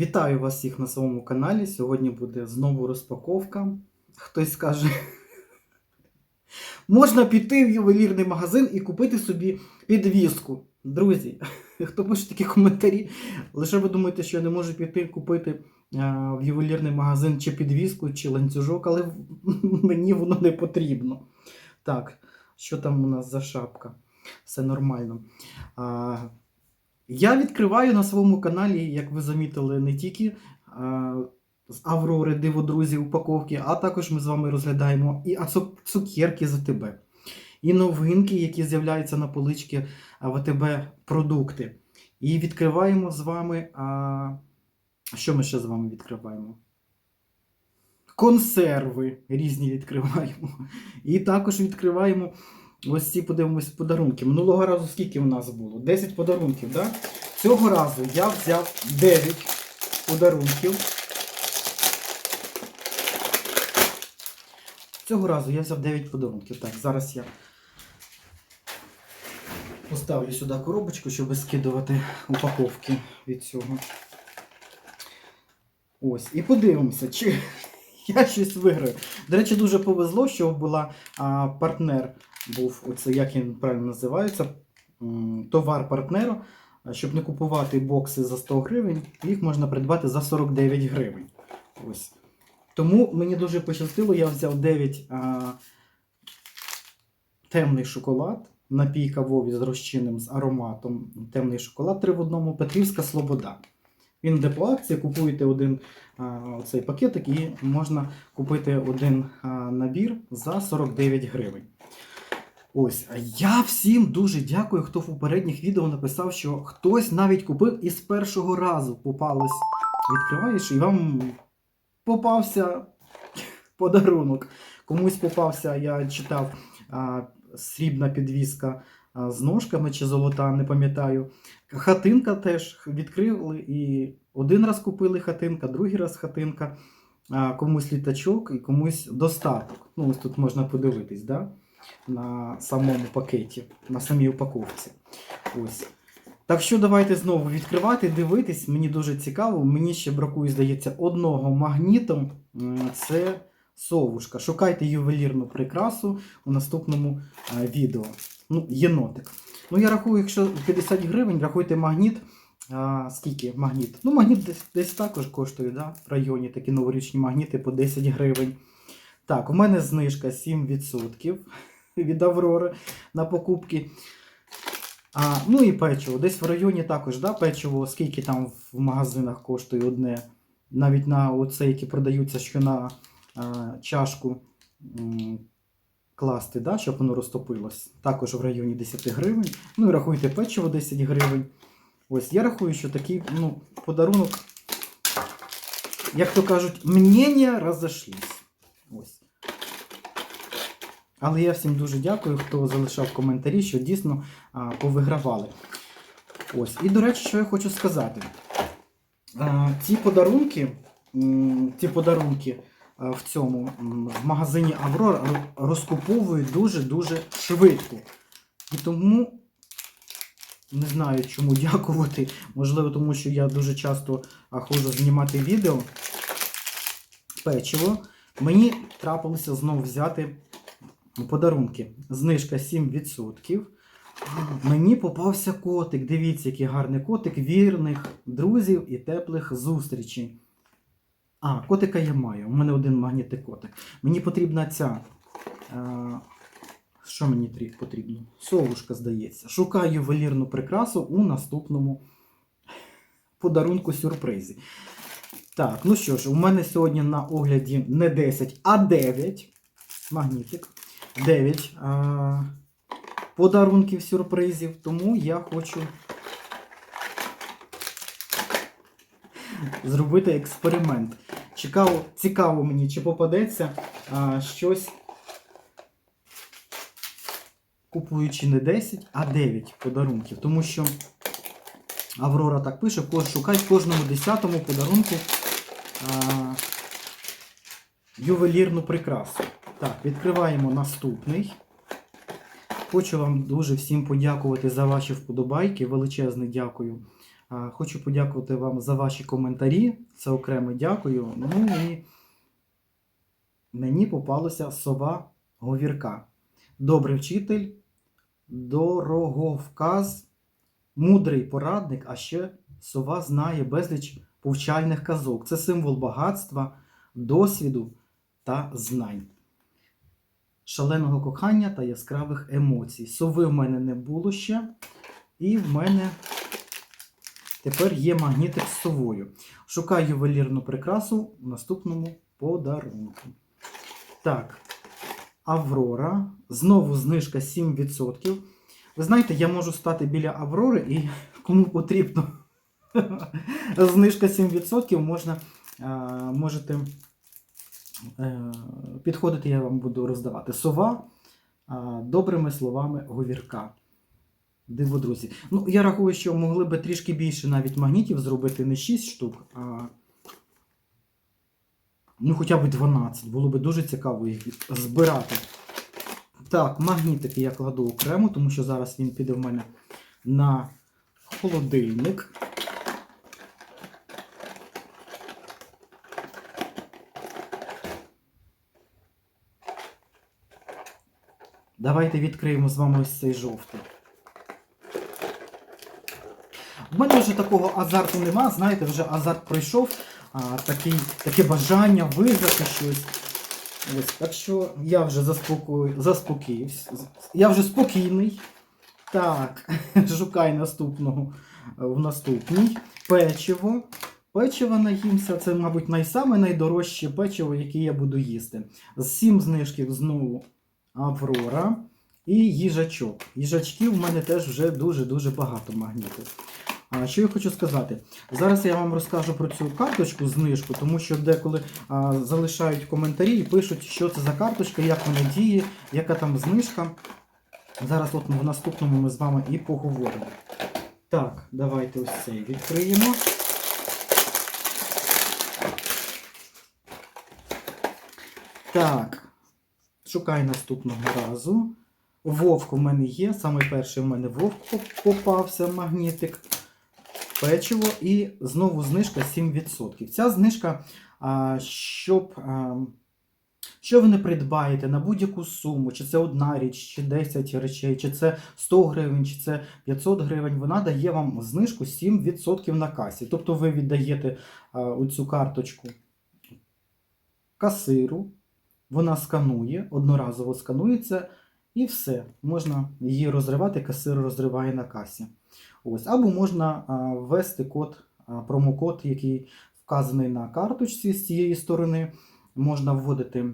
Вітаю вас всіх на своєму каналі. Сьогодні буде знову розпаковка. Хтось скаже, можна піти в ювелірний магазин і купити собі підвіску. Друзі, хто пише такі коментарі, лише ви думаєте, що я не можу піти купити в ювелірний магазин чи підвіску, чи ланцюжок, але мені воно не потрібно. Так, що там у нас за шапка? Все нормально. Я відкриваю на своєму каналі, як ви замітили, не тільки а, з Аврори Диво Друзі упаковки, а також ми з вами розглядаємо і цукерки з АТБ, і новинки, які з'являються на поличці ВТБ продукти. І відкриваємо з вами. А, що ми ще з вами відкриваємо? Консерви різні відкриваємо. І також відкриваємо ось ці подивимось подарунки. Минулого разу скільки в нас було? 10 подарунків, так? Да? Цього разу я взяв 9 подарунків. Цього разу я взяв 9 подарунків. Так, зараз я поставлю сюди коробочку, щоб скидувати упаковки від цього. Ось, і подивимося, чи я щось виграю. До речі, дуже повезло, що була а, партнер, був оце, як він правильно називається, товар партнеру. Щоб не купувати бокси за 100 гривень, їх можна придбати за 49 гривень. Ось. Тому мені дуже пощастило, я взяв 9 а, темний шоколад, напій кавовий з розчинним з ароматом. Темний шоколад 3 в одному, Петрівська Слобода. Він йде по акції, купуєте один а, цей пакетик і можна купити один а, набір за 49 гривень. Ось, я всім дуже дякую, хто в попередніх відео написав, що хтось навіть купив і з першого разу попалось. Відкриваєш і вам попався подарунок. Комусь попався, я читав а, срібна підвіска а, з ножками чи золота, не пам'ятаю. Хатинка теж відкрили і один раз купили хатинка, другий раз хатинка, а, комусь літачок і комусь достаток. Ну, ось тут можна подивитись, да? На самому пакеті, на самій упаковці. Ось. Так що давайте знову відкривати, дивитись. Мені дуже цікаво. Мені ще бракує, здається, одного магніту. Це совушка. Шукайте ювелірну прикрасу у наступному е, відео. Ну, єнотик. Ну, я рахую, якщо 50 гривень, рахуйте магніт. А, скільки магніт? Ну, магніт десь, десь також коштує, да? в районі такі новорічні магніти по 10 гривень. Так, у мене знижка 7% від Аврори на покупки. А, ну і печиво. Десь в районі також, да, печиво, скільки там в магазинах коштує одне. Навіть на оце, які продаються, що на а, чашку м, класти, да, щоб воно розтопилось. Також в районі 10 гривень. Ну і рахуйте печиво 10 гривень. Ось я рахую, що такий ну, подарунок, як то кажуть, мнення розошлись. Ось. Але я всім дуже дякую, хто залишав коментарі, що дійсно а, повигравали. Ось. І, до речі, що я хочу сказати. А, ці подарунки, ці подарунки в цьому в магазині Аврора ро- розкуповують дуже-дуже швидко. І тому не знаю, чому дякувати. Можливо, тому що я дуже часто а, ходжу знімати відео. Печиво. Мені трапилося знову взяти подарунки. Знижка 7%. Мені попався котик. Дивіться, який гарний котик, вірних друзів і теплих зустрічей. А, котика я маю. У мене один магнітний котик. Мені потрібна ця. Е, що мені потрібно? Совушка, здається. Шукаю ювелірну прикрасу у наступному подарунку сюрпризі. Так, ну що ж, у мене сьогодні на огляді не 10, а 9. Магнітик. 9 а, подарунків сюрпризів. Тому я хочу зробити експеримент. Цікаво, цікаво мені, чи попадеться а, щось, купуючи не 10, а 9 подарунків. Тому що Аврора так пише, шукай кожному 10-му подарунку а, ювелірну прикрасу. Так, відкриваємо наступний. Хочу вам дуже всім подякувати за ваші вподобайки. Величезне дякую Хочу подякувати вам за ваші коментарі. Це окремо дякую. Ну і мені попалася сова говірка. Добрий вчитель, дороговказ, мудрий порадник, а ще сова знає безліч повчальних казок. Це символ багатства, досвіду та знань. Шаленого кохання та яскравих емоцій. Сови в мене не було ще. І в мене тепер є магнітик з совою. Шукаю ювелірну прикрасу в наступному подарунку. Так, Аврора. Знову знижка 7%. Ви знаєте, я можу стати біля Аврори і кому потрібно знижка 7%, можна, можете е, підходити, я вам буду роздавати. Сова добрими словами говірка. Диво, друзі. Ну, я рахую, що могли би трішки більше навіть магнітів зробити не 6 штук, а ну, хоча б 12. Було б дуже цікаво їх збирати. Так, магнітики я кладу окремо, тому що зараз він піде в мене на холодильник. Давайте відкриємо з вами ось цей жовтий. У мене вже такого азарту нема, знаєте, вже азарт пройшов, а, такий, таке бажання виграти щось. Ось, так що я вже заспокою, заспокоївся. Я вже спокійний. Так, шукай наступного е, в наступній. Печиво. Печиво наїмся, це, мабуть, найсаме найдорожче печиво, яке я буду їсти. З сім знижків знову Аврора і їжачок. Їжачків в мене теж вже дуже-дуже багато магнітів. А що я хочу сказати? Зараз я вам розкажу про цю карточку знижку, тому що деколи а, залишають коментарі і пишуть, що це за карточка, як вона діє, яка там знижка. Зараз от в наступному ми з вами і поговоримо. Так, давайте ось цей відкриємо. Так, шукаю наступного разу. Вовк у мене є. Саме перший у мене вовк попався магнітик. Печиво і знову знижка 7%. Ця знижка, щоб. Що ви не придбаєте на будь-яку суму, чи це одна річ, чи 10 речей, чи це 100 гривень, чи це 500 гривень, вона дає вам знижку 7% на касі. Тобто ви віддаєте оцю карточку касиру, вона сканує, одноразово сканується, і все. Можна її розривати, касир розриває на касі. Ось. Або можна ввести код, промокод, який вказаний на карточці з цієї сторони. Можна вводити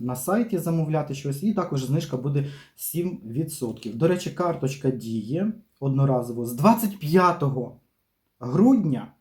на сайті, замовляти щось, і також знижка буде 7%. До речі, карточка діє одноразово з 25 грудня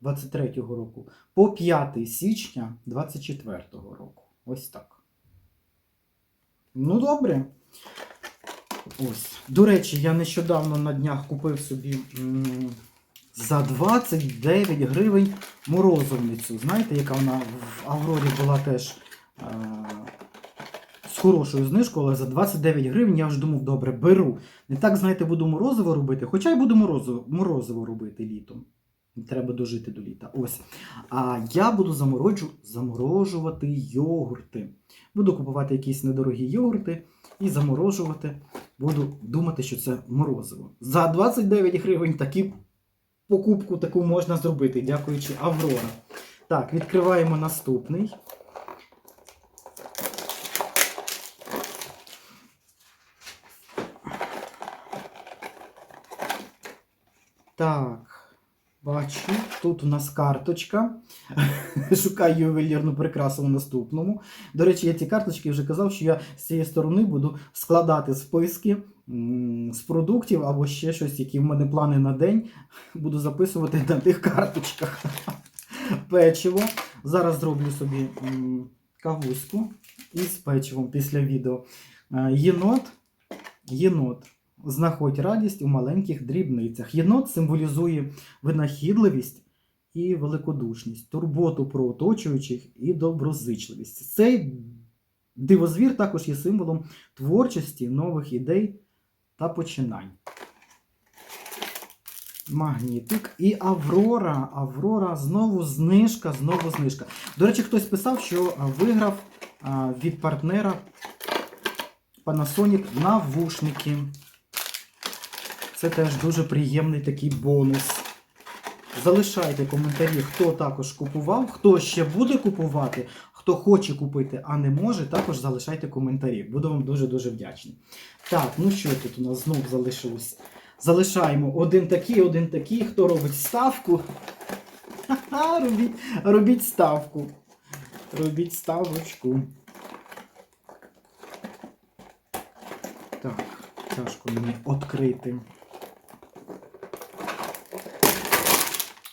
2023 року по 5 січня 2024 року. Ось так. Ну, добре. Ось. До речі, я нещодавно на днях купив собі м, за 29 гривень морозовницю. Знаєте, яка вона в Аврорі була теж е, з хорошою знижкою, але за 29 гривень я вже думав, добре, беру. Не так, знаєте, буду морозиво робити, хоча й буду морозиво, морозиво робити літом. Треба дожити до літа. Ось. А я буду замороджу, заморожувати йогурти. Буду купувати якісь недорогі йогурти і заморожувати. Буду думати, що це морозиво. За 29 гривень такі покупку таку можна зробити, дякуючи Аврора. Так, відкриваємо наступний. Так, бачу, тут у нас карточка. Шукаю ювелірну прикрасу в наступному. До речі, я ці карточки вже казав, що я з цієї сторони буду складати списки з продуктів або ще щось, які в мене плани на день. Буду записувати на тих карточках. Печиво. Зараз зроблю собі кавуську із печивом після відео. Е, Єнот. Єнот. Знаходь радість у маленьких дрібницях. Єнот символізує винахідливість і великодушність, турботу про оточуючих і доброзичливість. Цей дивозвір також є символом творчості, нових ідей та починань. Магнітик і Аврора. Аврора, знову знижка, знову знижка. До речі, хтось писав, що виграв від партнера Panasonic навушники. Це теж дуже приємний такий бонус. Залишайте коментарі, хто також купував, хто ще буде купувати, хто хоче купити, а не може, також залишайте коментарі. Буду вам дуже-дуже вдячний. Так, ну що тут у нас знов залишилось? Залишаємо один такий, один такий. Хто робить ставку? Ха-ха, робіть, робіть ставку. Робіть ставочку. Так, тяжко мені відкрити.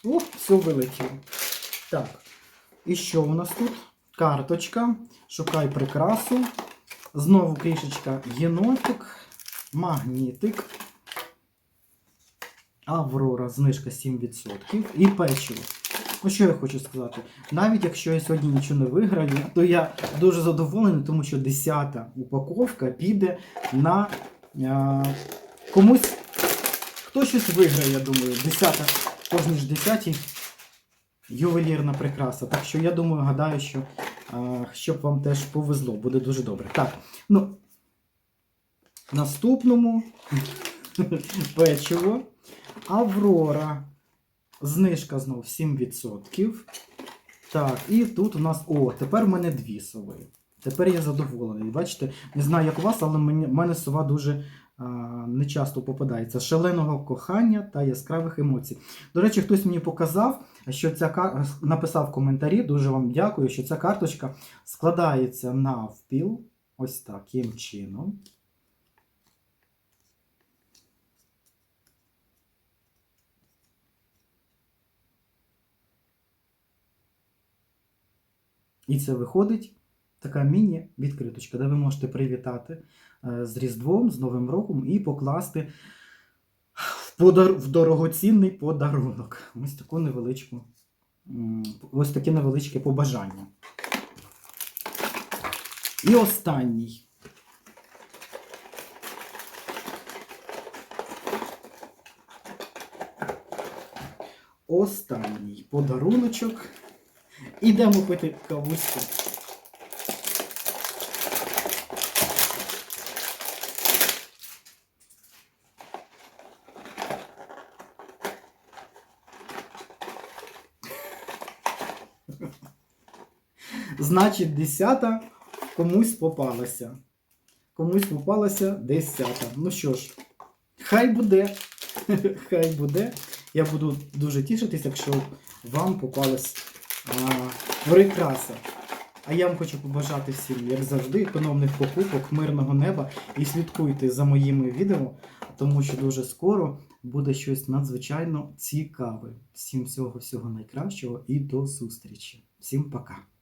О, все вилетіло. Так. І що у нас тут? Карточка. Шукай прикрасу. Знову крішечка єнотик. Магнітик. Аврора, знижка 7%. І печиво. Ну, що я хочу сказати? Навіть якщо я сьогодні нічого не виграю, то я дуже задоволений, тому що 10-та упаковка піде на а, комусь. Хто щось виграє, я думаю. 10-та, кожній ж 10-й ювелірна прикраса. Так що я думаю, гадаю, що щоб вам теж повезло, буде дуже добре. Так, ну. Наступному печиво. Аврора. Знижка знов 7%. Так, і тут у нас. О, тепер в мене дві сови. Тепер я задоволений. Бачите, не знаю, як у вас, але в мене сова дуже не часто попадається. Шаленого кохання та яскравих емоцій. До речі, хтось мені показав, що ця кар... написав коментарі, дуже вам дякую, що ця карточка складається навпіл. Ось таким чином. І це виходить така міні-відкриточка, де ви можете привітати е, з Різдвом, з Новим роком і покласти в, подар... в дорогоцінний подарунок. Ось таку невеличку, ось таке невеличке побажання. І останній. Останній подаруночок. Ідемо пити кавуську. Значить, десята комусь попалася. Комусь попалася десята. Ну що ж, хай буде. Хай буде. Я буду дуже тішитись, якщо вам попалась прикраса. А я вам хочу побажати всім, як завжди, економних покупок, мирного неба і слідкуйте за моїми відео, тому що дуже скоро буде щось надзвичайно цікаве. Всім всього всього найкращого і до зустрічі. Всім пока!